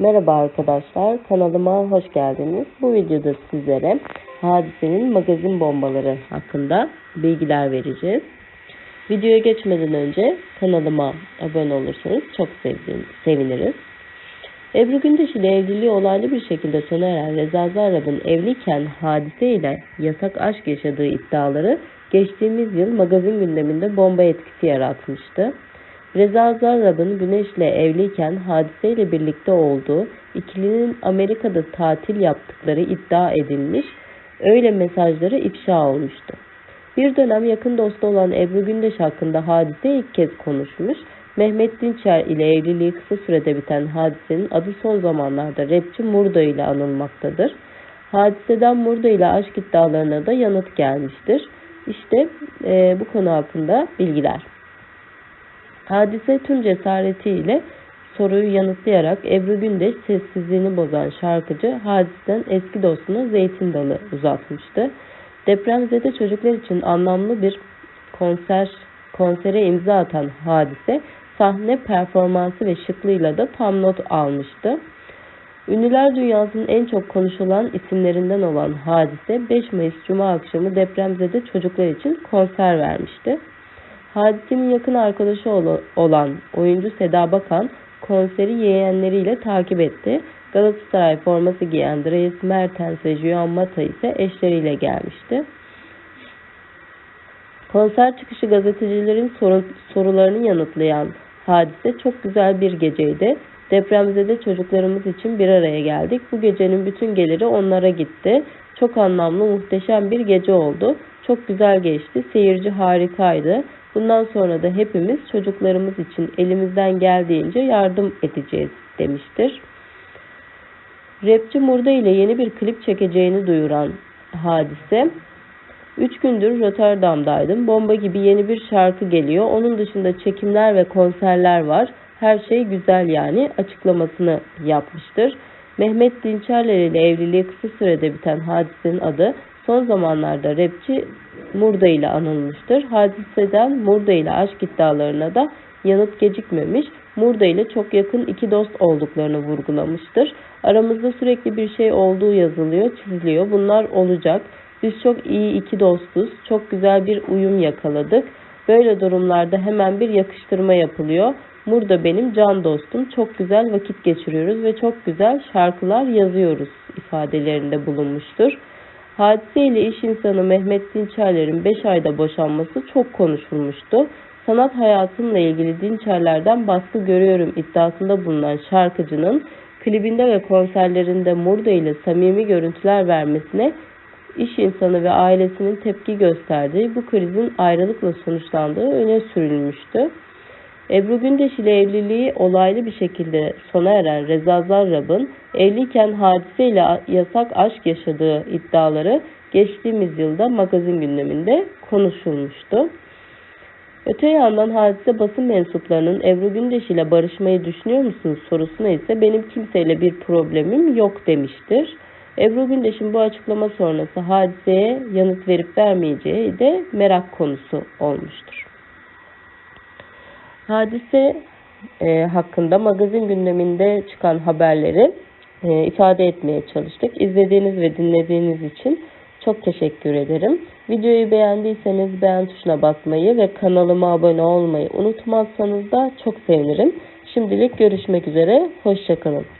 Merhaba arkadaşlar, kanalıma hoş geldiniz. Bu videoda sizlere hadisenin magazin bombaları hakkında bilgiler vereceğiz. Videoya geçmeden önce kanalıma abone olursanız çok sevin- seviniriz. Ebru Gündeş ile evliliği olaylı bir şekilde sona eren Reza Zarrab'ın evliyken hadise ile yasak aşk yaşadığı iddiaları geçtiğimiz yıl magazin gündeminde bomba etkisi yaratmıştı. Reza Zarrab'ın Güneş'le evliyken hadiseyle birlikte olduğu, ikilinin Amerika'da tatil yaptıkları iddia edilmiş, öyle mesajları ifşa olmuştu. Bir dönem yakın dostu olan Ebru Gündeş hakkında hadise ilk kez konuşmuş, Mehmet Dinçer ile evliliği kısa sürede biten hadisenin adı son zamanlarda rapçi Murda ile anılmaktadır. Hadiseden Murda ile aşk iddialarına da yanıt gelmiştir. İşte eee, bu konu hakkında bilgiler. Hadise tüm cesaretiyle soruyu yanıtlayarak Ebru Gündeş sessizliğini bozan şarkıcı hadisten eski dostuna zeytin dalı uzatmıştı. Depremzede çocuklar için anlamlı bir konser konsere imza atan hadise sahne performansı ve şıklığıyla da tam not almıştı. Ünlüler dünyasının en çok konuşulan isimlerinden olan Hadise 5 Mayıs Cuma akşamı depremzede çocuklar için konser vermişti. Hadise'nin yakın arkadaşı ol- olan oyuncu Seda Bakan konseri yeğenleriyle takip etti. Galatasaray forması giyen Dries Mertens ve Juan Mata ise eşleriyle gelmişti. Konser çıkışı gazetecilerin soru- sorularını yanıtlayan hadise çok güzel bir geceydi. Depremzede çocuklarımız için bir araya geldik. Bu gecenin bütün geliri onlara gitti. Çok anlamlı, muhteşem bir gece oldu. Çok güzel geçti. Seyirci harikaydı. Bundan sonra da hepimiz çocuklarımız için elimizden geldiğince yardım edeceğiz demiştir. Rapçi Murda ile yeni bir klip çekeceğini duyuran hadise Üç gündür Rotterdam'daydım. Bomba gibi yeni bir şarkı geliyor. Onun dışında çekimler ve konserler var. Her şey güzel yani açıklamasını yapmıştır. Mehmet Dinçerler ile evliliği kısa sürede biten hadisenin adı son zamanlarda rapçi Murda ile anılmıştır. Hadiseden Murda ile aşk iddialarına da yanıt gecikmemiş. Murda ile çok yakın iki dost olduklarını vurgulamıştır. Aramızda sürekli bir şey olduğu yazılıyor, çiziliyor. Bunlar olacak. Biz çok iyi iki dostuz. Çok güzel bir uyum yakaladık. Böyle durumlarda hemen bir yakıştırma yapılıyor. Murda benim can dostum. Çok güzel vakit geçiriyoruz ve çok güzel şarkılar yazıyoruz ifadelerinde bulunmuştur. Hadise ile iş insanı Mehmet Dinçerler'in 5 ayda boşanması çok konuşulmuştu. Sanat hayatımla ilgili Dinçerler'den baskı görüyorum iddiasında bulunan şarkıcının klibinde ve konserlerinde Murda ile samimi görüntüler vermesine iş insanı ve ailesinin tepki gösterdiği bu krizin ayrılıkla sonuçlandığı öne sürülmüştü. Ebru Gündeş ile evliliği olaylı bir şekilde sona eren Reza Zarrab'ın evliyken hadiseyle yasak aşk yaşadığı iddiaları geçtiğimiz yılda magazin gündeminde konuşulmuştu. Öte yandan hadise basın mensuplarının Ebru Gündeş ile barışmayı düşünüyor musunuz sorusuna ise benim kimseyle bir problemim yok demiştir. Ebru Gündeş'in bu açıklama sonrası hadiseye yanıt verip vermeyeceği de merak konusu olmuştur. Hadise e, hakkında magazin gündeminde çıkan haberleri e, ifade etmeye çalıştık. İzlediğiniz ve dinlediğiniz için çok teşekkür ederim. Videoyu beğendiyseniz beğen tuşuna basmayı ve kanalıma abone olmayı unutmazsanız da çok sevinirim. Şimdilik görüşmek üzere, hoşçakalın.